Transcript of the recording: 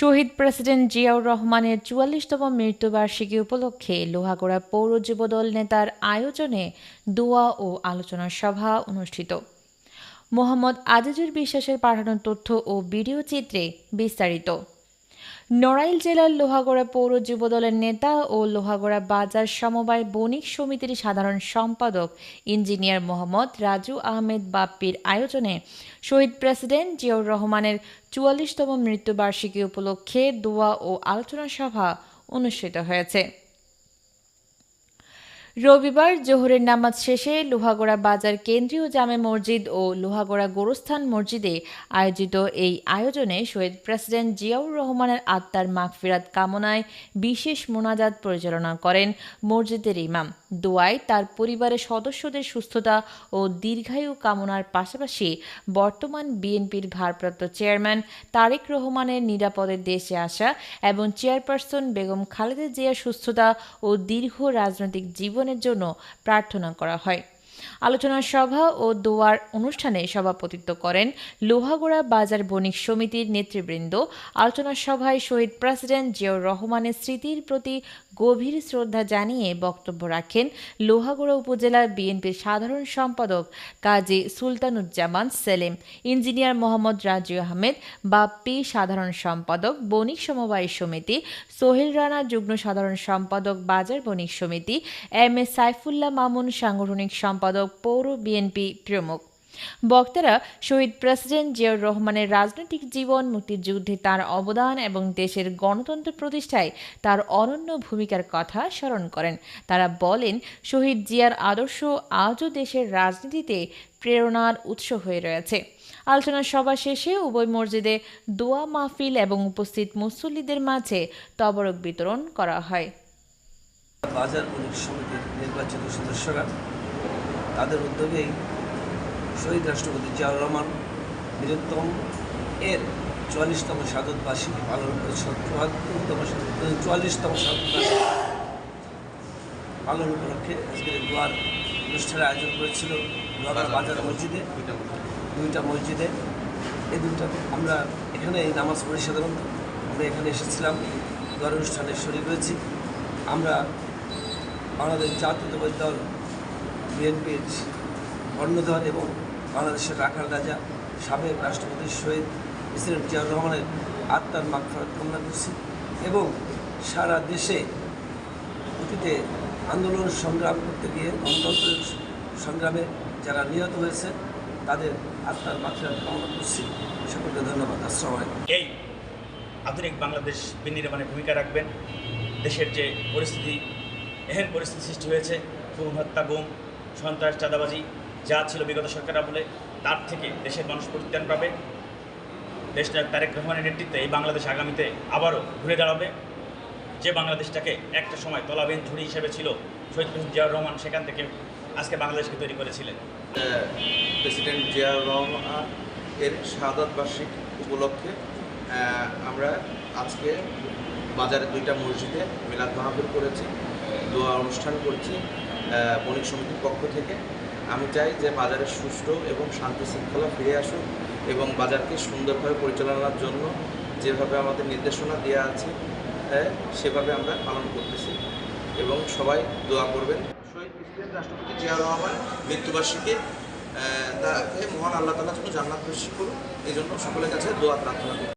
শহীদ president Ziaur রহমানের চুয়াল্লিশতম মৃত্যুবার্ষিকী উপলক্ষে লোহাগড়া পৌর যুবদল নেতার আয়োজনে দোয়া ও আলোচনা সভা অনুষ্ঠিত। মোহাম্মদ আজিজুর বিশ্বাসের পাঠানো তথ্য ও ভিডিও চিত্রে বিস্তারিত। নড়াইল জেলার লোহাগড়া পৌর যুবদলের নেতা ও লোহাগড়া বাজার সমবায় বণিক সমিতির সাধারণ সম্পাদক ইঞ্জিনিয়ার মোহাম্মদ রাজু আহমেদ বাপ্পির আয়োজনে শহীদ প্রেসিডেন্ট জিয়াউর রহমানের চুয়াল্লিশতম মৃত্যুবার্ষিকী উপলক্ষে দোয়া ও আলোচনা সভা অনুষ্ঠিত হয়েছে। রবিবার জোহরের নামাজ শেষে লোহাগোড়া বাজার কেন্দ্রীয় জামে মসজিদ ও লোহাগোড়া গোরস্থান মসজিদে আয়োজিত এই আয়োজনে শহীদ প্রেসিডেন্ট জিয়াউর রহমানের আত্মার মাগফিরাত কামনায় বিশেষ মোনাজাত পরিচালনা করেন মসজিদের ইমাম। দোয়ায় তার পরিবারের সদস্যদের সুস্থতা ও দীর্ঘায়ু কামনার পাশাপাশি বর্তমান বিএনপির ভারপ্রাপ্ত চেয়ারম্যান তারেক রহমানের নিরাপদে দেশে আসা এবং চেয়ারপারসন বেগম খালেদা জিয়ার সুস্থতা ও দীর্ঘ রাজনৈতিক জীবনের জন্য প্রার্থনা করা হয়। আলোচনা সভা ও দোয়ার অনুষ্ঠানে সভাপতিত্ব করেন লোহাগোড়া বাজার বণিক সমিতির নেতৃবৃন্দ। আলোচনা সভায় শহীদ প্রেসিডেন্ট জিয়াউর রহমানের স্মৃতির প্রতি গভীর শ্রদ্ধা জানিয়ে বক্তব্য রাখেন লোহাগড়া উপজেলার বিএনপির সাধারণ সম্পাদক কাজী সুলতানুজ্জামান সেলিম, ইঞ্জিনিয়ার মোহাম্মদ রাজু আহমেদ, বাপ্পি সাধারণ সম্পাদক, বণিক সমবায় সমিতি, সোহেল রানা যুগ্ম সাধারণ সম্পাদক, বাজার বণিক সমিতি, এম এ সাইফুল্লাহ মামুন সাংগঠনিক সম্পাদক পৌর বিএনপি প্রমুখ। বক্তারা শহীদ প্রেসিডেন্ট জিয়াউর রহমানের রাজনৈতিক জীবন, মুক্তিযুদ্ধে তার অবদান এবং দেশের গণতন্ত্র প্রতিষ্ঠায় তার অনন্য ভূমিকার কথা স্মরণ করেন। তারা বলেন, শহীদ জিয়ার আদর্শ আজও দেশের রাজনীতিতে প্রেরণার উৎস হয়ে রয়েছে। আলোচনা সভা শেষে উভয় মসজিদে দোয়া মাহফিল এবং উপস্থিত মুসল্লিদের মাঝে তবরক বিতরণ করা হয়। বাজার নির্বাচিত সদস্যরা তাদের উদ্যোগেই শহীদ রাষ্ট্রপতি জিয়াউর রহমান বীরত্তম এর চুয়াল্লিশতম স্বাগত বার্ষিকী পালন চুয়াত্তরতম চুয়াল্লিশতম স্বাগত পালন উপলক্ষে আজকের এই দোয়ার অনুষ্ঠানের আয়োজন করেছিল দোয়ার বাজার মসজিদে, দুইটা মসজিদে। এই দুইটা আমরা এখানে নামাজ পড়ি সাধারণত। আমরা এখানে এসেছিলাম, দোয়ার অনুষ্ঠানে শরীর হয়েছি। আমরা বাংলাদেশ জাতীয়তাবাদী দল বিএনপির কর্ণধার এবং বাংলাদেশের রাখাল রাজা, সাবেক রাষ্ট্রপতি শহীদ প্রেসিডেন্ট জিয়াউর রহমানের আত্মার মাগফারাত কামনা করছি এবং সারা দেশে অতীতে আন্দোলন সংগ্রাম করতে গিয়ে গণতন্ত্রের সংগ্রামে যারা নিহত হয়েছে, তাদের আত্মার মাগফিরাত কামনা করছি। সকলকে ধন্যবাদ। আসসালামু এই আধুনিক বাংলাদেশ বিনির্মাণে ভূমিকা রাখবেন। দেশের যে পরিস্থিতি, এহেন পরিস্থিতি সৃষ্টি হয়েছে, খুন, হত্যা, গুম সন্ত্রাস, চাঁদাবাজি যা ছিল বিগত সরকার আমলে, তার থেকে দেশের মানুষ পরিত্রাণ পাবে। দেশ তারেক রহমানের নেতৃত্বে এই বাংলাদেশ আগামীতে আবারও ঘুরে দাঁড়াবে। যে বাংলাদেশটাকে একটা সময় তলাবিন ঝুড়ি হিসেবে ছিল শহীদ প্রেসিডেন্ট জিয়াউর রহমান, সেখান থেকে আজকে বাংলাদেশকে তৈরি করেছিলেন। প্রেসিডেন্ট জিয়াউর রহমান এর শাহাদত বার্ষিক উপলক্ষে আমরা আজকে বাজারে দুইটা মসজিদে মিলাদ মাহফিল করেছি, দোয়া অনুষ্ঠান করছি। বণিক সমিতির পক্ষ থেকে। আমি চাই যে বাজারের সুষ্ঠু এবং শান্তি শৃঙ্খলা ফিরে আসুক এবং বাজারকে সুন্দরভাবে পরিচালনার জন্য যেভাবে আমাদের নির্দেশনা দেওয়া আছে সেভাবে আমরা পালন করতেছি। এবং সবাই দোয়া করবেন। শহীদ প্রেসিডেন্ট রাষ্ট্রপতি জিয়াউর রহমান মৃত্যুবার্ষিকী তাকে মহান আল্লাহ তালা যেন জান্নাত করুন এই জন্য সকলের কাছে দোয়া প্রার্থনা